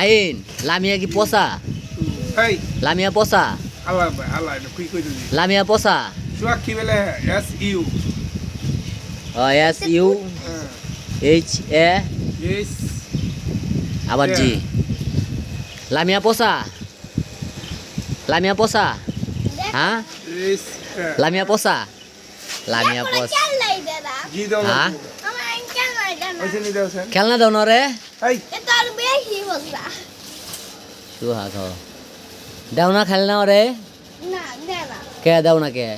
আইন লামিয়া কি পচা? লামিয়া পচা. লামিয়া পচা. S U H A. আবার জি লামিয়া পচা? লামিয়া পচা? হ্যাঁ? লামিয়া পচা? লামিয়া পচা G খেলনা দাও না রে। সুহা খাও। দাও না খেলনা রে। কে দাও না কে?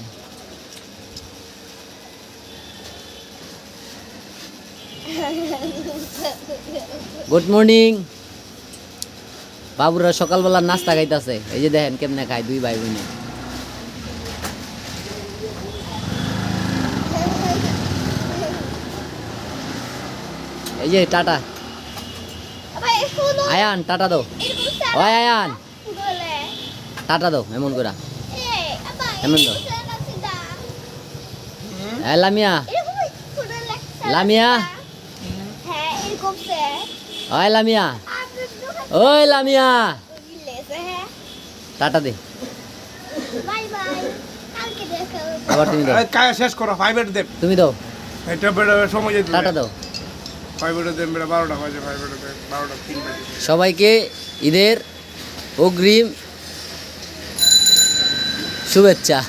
গুড মর্নিং বাবুরা সকালবেলা নাস্তা খাইতাছে। এই যে দেখেন কেমনে খায় দুই ভাই বোনে। এই যে টাটা। আয়ান টাটা দাও। ওই আয়ান। টাটা দাও এমন করে। এমন দাও হ্যাঁ লামিয়া। লামিয়া। হ্যাঁ ওই লামিয়া। ওই লামিয়া। হ্যাঁ। টাটা দে। বাই বাই কালকে দেখা হবে। আবার তুমি দাও। শেষ করো ফাইবার দেব তুমি দাও। এটা সময় টাটা দাও। সবাইকে ঈদের অগ্রিম শুভেচ্ছা।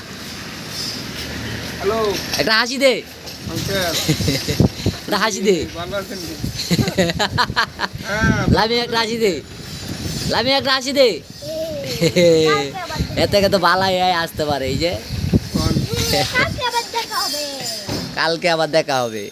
হ্যালো একটা হাসি দে। একটা হাসি দে। লামিয়া একটা হাসি দে। লামিয়া একটা হাসি দে। এর থেকে তো বালাই আসতে পারে এই যে। কালকে আবার দেখা হবে।